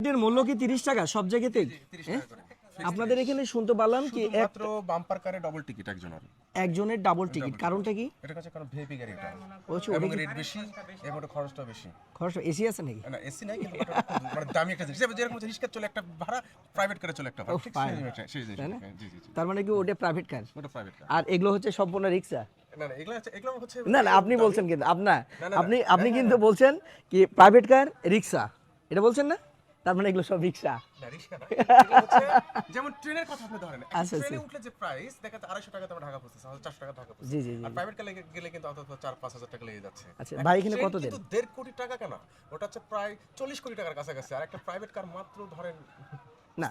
এটার মূল্য কি তিরিশ টাকা? সব করে। আপনাদের এখানে শুনতে পারলাম কি এক মাত্র বাম্পার কারে ডবল টিকিট একজনের। একজনের ডাবল টিকিট কারণটা কি? এটা কাছে কারণ ভিআইপি গাড়ি এটা বলছি এবং রেট বেশি এবং খরচটা বেশি। খরচ এসি আছে নাকি? না এসি নাই কিন্তু মানে দামি একটা জিনিস। যেরকম চলে একটা ভাড়া প্রাইভেট কারে চলে একটা ভাড়া। ঠিক. সেই হ্যাঁ, জি জি জি। তার মানে কি ওটা প্রাইভেট কার ওটা প্রাইভেট কার আর এগুলো হচ্ছে সম্পূর্ণ রিক্সা? না না এগুলো হচ্ছে এগুলো হচ্ছে না না আপনি বলছেন কিন্তু আপনার আপনি আপনি কিন্তু বলছেন কি প্রাইভেট কার রিক্সা। এটা বলছেন না? তার মানে এগুলো সব রিক্সা। যেমন ট্রেনের কথা আপনি ধরেন আচ্ছা, ট্রেনে আচ্ছা। উঠলে যে প্রাইস দেখা যাচ্ছে আড়াইশো টাকা তোমার ঢাকা পড়তেছে চারশো টাকা ঢাকা জি জি আর প্রাইভেট কারে গেলে কিন্তু অন্তত চার পাঁচ হাজার টাকা লেগে যাচ্ছে। আচ্ছা, ভাই এখানে কত দেন? কিন্তু দেড় কোটি টাকা কেন? ওটা হচ্ছে প্রায় চল্লিশ কোটি টাকার কাছাকাছি। আর একটা প্রাইভেট কার মাত্র ধরেন না,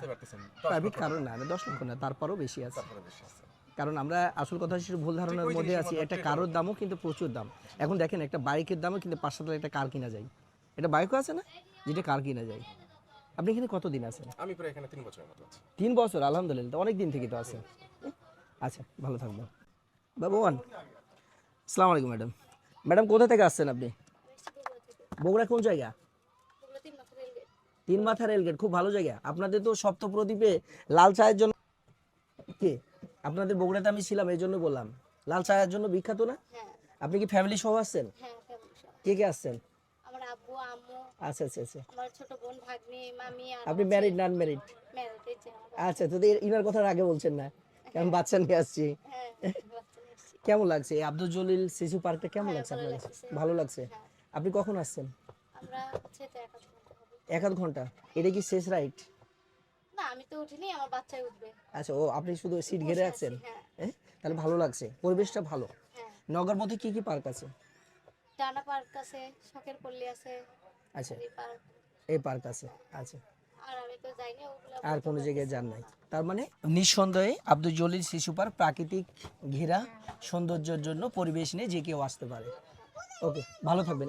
প্রাইভেট কারণ না দশ লক্ষ না তারপরও বেশি আছে। তারপরে বেশি আছে। কারণ আমরা আসল কথা হচ্ছে ভুল ধারণার মধ্যে আছি একটা কারোর দামও কিন্তু প্রচুর দাম। এখন দেখেন একটা বাইকের দামও কিন্তু পাঁচশো লাখ একটা কার কিনা যায়। এটা বাইকও আছে না? যেটা কার কিনা যায়। আপনি এখানে কতদিন আছেন? আমি প্রায় এখানে তিন বছরের মতো আছি। তিন বছর আলহামদুলিল্লাহ। তো অনেক দিন থেকে তো আছেন আচ্ছা ভালো থাকবেন। বাবুয়ান আসসালামু আলাইকুম ম্যাডাম। ম্যাডাম কোথা থেকে আসছেন আপনি? বগুড়া কোন জায়গা? তিন মাথা রেলগেট খুব ভালো জায়গা। আপনাদের তো সপ্তপ্রদীপে লাল চায়ের জন্য কে? আপনাদের বগুড়াতে আমি ছিলাম এই জন্য বললাম। লাল চায়ের জন্য বিখ্যাত না? হ্যাঁ। আপনি কি ফ্যামিলি সহ আসছেন? হ্যাঁ। কে কে আসছেন? আচ্ছা আচ্ছা আচ্ছা। আমার ছোট বোন ভাগ্নি মামি আর আপনি ম্যারিড নন ম্যারিড আচ্ছা তো ইনার কথা আগে বলছেন না। বাচ্চা নিয়ে আসছি? হ্যাঁ বাচ্চা নিয়ে এসেছি। কেমন লাগছে? এই আব্দুল জলিল শিশু পার্কটা কেমন হ্যাঁ, লাগছে আপনার। ভালো লাগছে হ্যাঁ। আপনি কখন আসছেন? আমরা হচ্ছে তো একা আধ ঘণ্টা এটা কি শেষ রাইট? না আমি তো উঠিনি আমার বাচ্চাই উঠবে। আচ্ছা ও আপনি শুধু সিট ঘিরে রাখছেন হ্যাঁ। হ্যাঁ? তাহলে ভালো লাগছে পরিবেশটা ভালো। হ্যাঁ। নগর মধ্যে কি কি পার্ক আছে? ডানা পার্ক আছে শখের পল্লী আছে আচ্ছা। এই পার্ক। আছে আচ্ছা। আর কোনো জায়গায় যান নাই। তার মানে নিঃসন্দেহে আব্দুল জলিল শিশু পার্ক প্রাকৃতিক ঘেরা সৌন্দর্যের জন্য পরিবেশ নিয়ে যে কেউ আসতে পারে। ওকে ভালো থাকবেন।